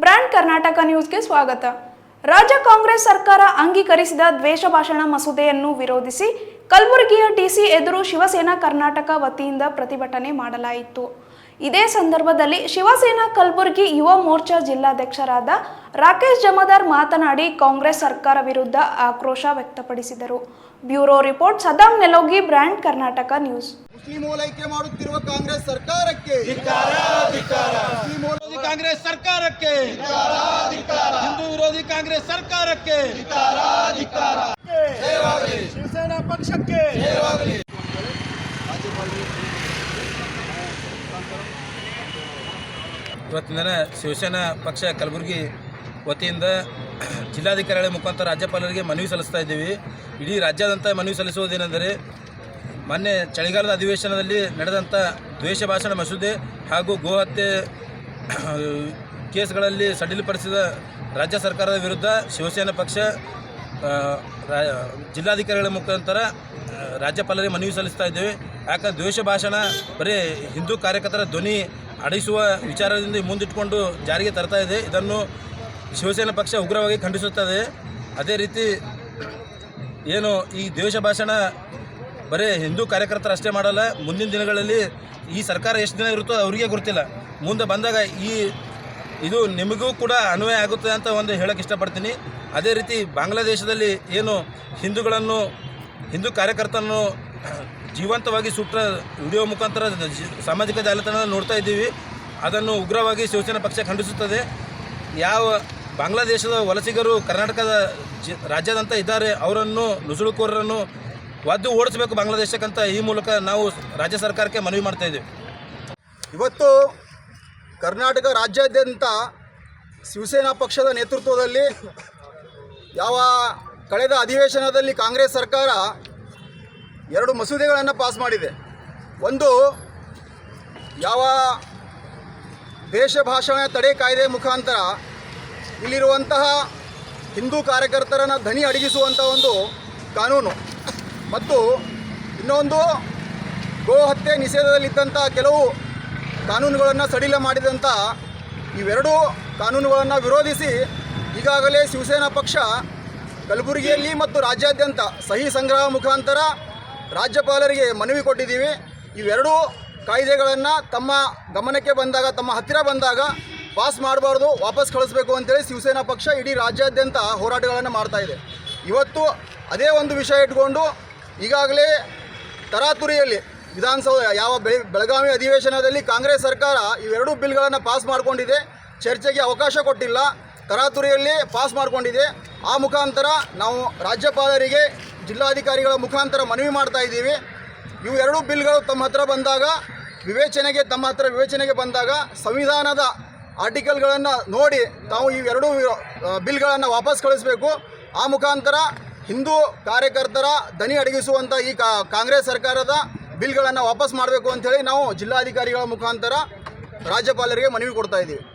Brand Karnataka ನ್ಯೂಸ್ಗೆ ಸ್ವಾಗತ. ರಾಜ್ಯ ಕಾಂಗ್ರೆಸ್ ಸರ್ಕಾರ ಅಂಗೀಕರಿಸಿದ ದ್ವೇಷ ಭಾಷಣ ಮಸೂದೆಯನ್ನು ವಿರೋಧಿಸಿ ಕಲಬುರಗಿಯ ಟಿಸಿ ಎದುರು ಶಿವಸೇನಾ ಕರ್ನಾಟಕ ವತಿಯಿಂದ ಪ್ರತಿಭಟನೆ ಮಾಡಲಾಯಿತು. ಇದೇ ಸಂದರ್ಭದಲ್ಲಿ ಶಿವಸೇನಾ ಕಲಬುರಗಿ ಯುವ ಮೋರ್ಚಾ ಜಿಲ್ಲಾಧ್ಯಕ್ಷರಾದ ರಾಕೇಶ್ ಜಮದಾರ್ ಮಾತನಾಡಿ ಕಾಂಗ್ರೆಸ್ ಸರ್ಕಾರ ವಿರುದ್ಧ ಆಕ್ರೋಶ ವ್ಯಕ್ತಪಡಿಸಿದರು. Bureau report Saddam Nelogi brand Karnataka news. Muslim ಓಲೈಕೆ ಮಾಡುತ್ತಿರುವ ಕಾಂಗ್ರೆಸ್ ಸರ್ಕಾರಕ್ಕೆ ಕಾಂಗ್ರೆಸ್ ಸರ್ಕಾರಕ್ಕೆ. ಹಿಂದೂ ವಿರೋಧಿ ಕಾಂಗ್ರೆಸ್ ಸರ್ಕಾರಕ್ಕೆ. ಶಿವಸೇನಾ ಪಕ್ಷಕ್ಕೆ. ಇವತ್ತಿನ ದಿನ ಶಿವಸೇನಾ ಪಕ್ಷ ಕಲಬುರಗಿ ವತಿಯಿಂದ ಜಿಲ್ಲಾಧಿಕಾರಿಗಳ ಮುಖಾಂತರ ರಾಜ್ಯಪಾಲರಿಗೆ ಮನವಿ ಸಲ್ಲಿಸ್ತಾ ಇದ್ದೀವಿ. ಇಡೀ ರಾಜ್ಯಾದ್ಯಂತ ಮನವಿ ಸಲ್ಲಿಸುವುದೇನೆಂದರೆ ಮೊನ್ನೆ ಚಳಿಗಾಲದ ಅಧಿವೇಶನದಲ್ಲಿ ನಡೆದಂಥ ದ್ವೇಷ ಭಾಷಣ ಮಸೂದೆ ಹಾಗೂ ಗೋಹತ್ಯೆ ಕೇಸ್ಗಳಲ್ಲಿ ಸಡಿಲಪಡಿಸಿದ ರಾಜ್ಯ ಸರ್ಕಾರದ ವಿರುದ್ಧ ಶಿವಸೇನಾ ಪಕ್ಷ ಜಿಲ್ಲಾಧಿಕಾರಿಗಳ ಮುಖಾಂತರ ರಾಜ್ಯಪಾಲರಿಗೆ ಮನವಿ ಸಲ್ಲಿಸ್ತಾ ಇದ್ದೇವೆ. ಯಾಕಂದ್ರೆ ದ್ವೇಷ ಭಾಷಣ ಬರೀ ಹಿಂದೂ ಕಾರ್ಯಕರ್ತರ ಧ್ವನಿ ಅಡಿಸುವ ವಿಚಾರದಿಂದ ಮುಂದಿಟ್ಕೊಂಡು ಜಾರಿಗೆ ತರ್ತಾ ಇದೆ. ಇದನ್ನು ಶಿವಸೇನಾ ಪಕ್ಷ ಉಗ್ರವಾಗಿ ಖಂಡಿಸುತ್ತದೆ ಅದೇ ರೀತಿ ಏನು ಈ ದ್ವೇಷ ಭಾಷಣ ಬರೀ ಹಿಂದೂ ಕಾರ್ಯಕರ್ತರು ಅಷ್ಟೇ ಮಾಡಲ್ಲ, ಮುಂದಿನ ದಿನಗಳಲ್ಲಿ ಈ ಸರ್ಕಾರ ಎಷ್ಟು ದಿನ ಇರುತ್ತೋ ಅವರಿಗೆ ಗೊತ್ತಿಲ್ಲ. ಮುಂದೆ ಬಂದಾಗ ಈ ಇದು ನಿಮಗೂ ಕೂಡ ಅನ್ವಯ ಆಗುತ್ತೆ ಅಂತ ಒಂದು ಹೇಳಕ್ಕೆ ಇಷ್ಟಪಡ್ತೀನಿ. ಅದೇ ರೀತಿ ಬಾಂಗ್ಲಾದೇಶದಲ್ಲಿ ಏನು ಹಿಂದೂಗಳನ್ನು, ಹಿಂದೂ ಕಾರ್ಯಕರ್ತರನ್ನು ಜೀವಂತವಾಗಿ ಸುಟ್ಟ ವಿಡಿಯೋ ಮುಖಾಂತರ ಸಾಮಾಜಿಕ ಜಾಲತಾಣ ನೋಡ್ತಾ ಇದ್ದೀವಿ. ಅದನ್ನು ಉಗ್ರವಾಗಿ ಶಿವಸೇನಾ ಪಕ್ಷ ಖಂಡಿಸುತ್ತದೆ. ಯಾವ ಬಾಂಗ್ಲಾದೇಶದ ವಲಸಿಗರು ಕರ್ನಾಟಕದ ಜ ರಾಜ್ಯಾದ್ಯಂತ ಇದ್ದಾರೆ, ಅವರನ್ನು ನುಸುಳುಕೋರರನ್ನು ಒದ್ದು ಓಡಿಸಬೇಕು ಬಾಂಗ್ಲಾದೇಶಕ್ಕಂತ ಈ ಮೂಲಕ ನಾವು ರಾಜ್ಯ ಸರ್ಕಾರಕ್ಕೆ ಮನವಿ ಮಾಡ್ತಾ ಇದ್ದೀವಿ. ಇವತ್ತು ಕರ್ನಾಟಕ ರಾಜ್ಯಾದ್ಯಂತ ಶಿವಸೇನಾ ಪಕ್ಷದ ನೇತೃತ್ವದಲ್ಲಿ ಯಾವ ಕಳೆದ ಅಧಿವೇಶನದಲ್ಲಿ ಕಾಂಗ್ರೆಸ್ ಸರ್ಕಾರ ಎರಡು ಮಸೂದೆಗಳನ್ನು ಪಾಸ್ ಮಾಡಿದೆ. ಒಂದು, ಯಾವ ದೇಶ ಭಾಷಣ ತಡೆ ಕಾಯ್ದೆ ಮುಖಾಂತರ ಇಲ್ಲಿರುವಂತಹ ಹಿಂದೂ ಕಾರ್ಯಕರ್ತರನ್ನು ಧನಿ ಅಡಗಿಸುವಂಥ ಒಂದು ಕಾನೂನು. ಮತ್ತು ಇನ್ನೊಂದು ಗೋ ಹತ್ಯೆ ನಿಷೇಧದಲ್ಲಿದ್ದಂಥ ಕೆಲವು ಕಾನೂನುಗಳನ್ನು ಸಡಿಲ ಮಾಡಿದಂಥ ಇವೆರಡೂ ಕಾನೂನುಗಳನ್ನು ವಿರೋಧಿಸಿ ಈಗಾಗಲೇ ಶಿವಸೇನಾ ಪಕ್ಷ ಕಲಬುರಗಿಯಲ್ಲಿ ಮತ್ತು ರಾಜ್ಯಾದ್ಯಂತ ಸಹಿ ಸಂಗ್ರಹ ಮುಖಾಂತರ ರಾಜ್ಯಪಾಲರಿಗೆ ಮನವಿ ಕೊಟ್ಟಿದ್ದೀವಿ. ಇವೆರಡೂ ಕಾಯ್ದೆಗಳನ್ನು ತಮ್ಮ ಗಮನಕ್ಕೆ ಬಂದಾಗ, ತಮ್ಮ ಹತ್ತಿರ ಬಂದಾಗ ಪಾಸ್ ಮಾಡಬಾರ್ದು, ವಾಪಸ್ ಕಳಿಸ್ಬೇಕು ಅಂತೇಳಿ ಶಿವಸೇನಾ ಪಕ್ಷ ಇಡೀ ರಾಜ್ಯಾದ್ಯಂತ ಹೋರಾಟಗಳನ್ನು ಮಾಡ್ತಾ ಇದೆ. ಇವತ್ತು ಅದೇ ಒಂದು ವಿಷಯ ಇಟ್ಕೊಂಡು ಈಗಾಗಲೇ ತರಾತುರಿಯಲ್ಲಿ ವಿಧಾನಸೌಧ ಯಾವ ಬೆಳೆ ಬೆಳಗಾವಿ ಅಧಿವೇಶನದಲ್ಲಿ ಕಾಂಗ್ರೆಸ್ ಸರ್ಕಾರ ಇವೆರಡೂ ಬಿಲ್ಗಳನ್ನು ಪಾಸ್ ಮಾಡಿಕೊಂಡಿದೆ, ಚರ್ಚೆಗೆ ಅವಕಾಶ ಕೊಟ್ಟಿಲ್ಲ, ತರಾತುರಿಯಲ್ಲಿ ಪಾಸ್ ಮಾಡಿಕೊಂಡಿದೆ. ಆ ಮುಖಾಂತರ ನಾವು ರಾಜ್ಯಪಾಲರಿಗೆ, ಜಿಲ್ಲಾಧಿಕಾರಿಗಳ ಮುಖಾಂತರ ಮನವಿ ಮಾಡ್ತಾ ಇದ್ದೀವಿ. ಇವು ಎರಡೂ ಬಿಲ್ಗಳು ತಮ್ಮ ಹತ್ರ ಬಂದಾಗ, ವಿವೇಚನೆಗೆ ತಮ್ಮ ಹತ್ರ ವಿವೇಚನೆಗೆ ಬಂದಾಗ ಸಂವಿಧಾನದ ಆರ್ಟಿಕಲ್ಗಳನ್ನು ನೋಡಿ ತಾವು ಇವೆರಡೂ ಬಿಲ್ಗಳನ್ನು ವಾಪಸ್ ಕಳಿಸಬೇಕು. ಆ ಮುಖಾಂತರ ಹಿಂದೂ ಕಾರ್ಯಕರ್ತರ ದನಿ ಅಡಗಿಸುವಂಥ ಈ ಕಾಂಗ್ರೆಸ್ ಸರ್ಕಾರದ ಬಿಲ್ಗಳನ್ನು ವಾಪಸ್ ಮಾಡಬೇಕು ಅಂಥೇಳಿ ನಾವು ಜಿಲ್ಲಾಧಿಕಾರಿಗಳ ಮುಖಾಂತರ ರಾಜ್ಯಪಾಲರಿಗೆ ಮನವಿ ಕೊಡ್ತಾ ಇದ್ದೀವಿ.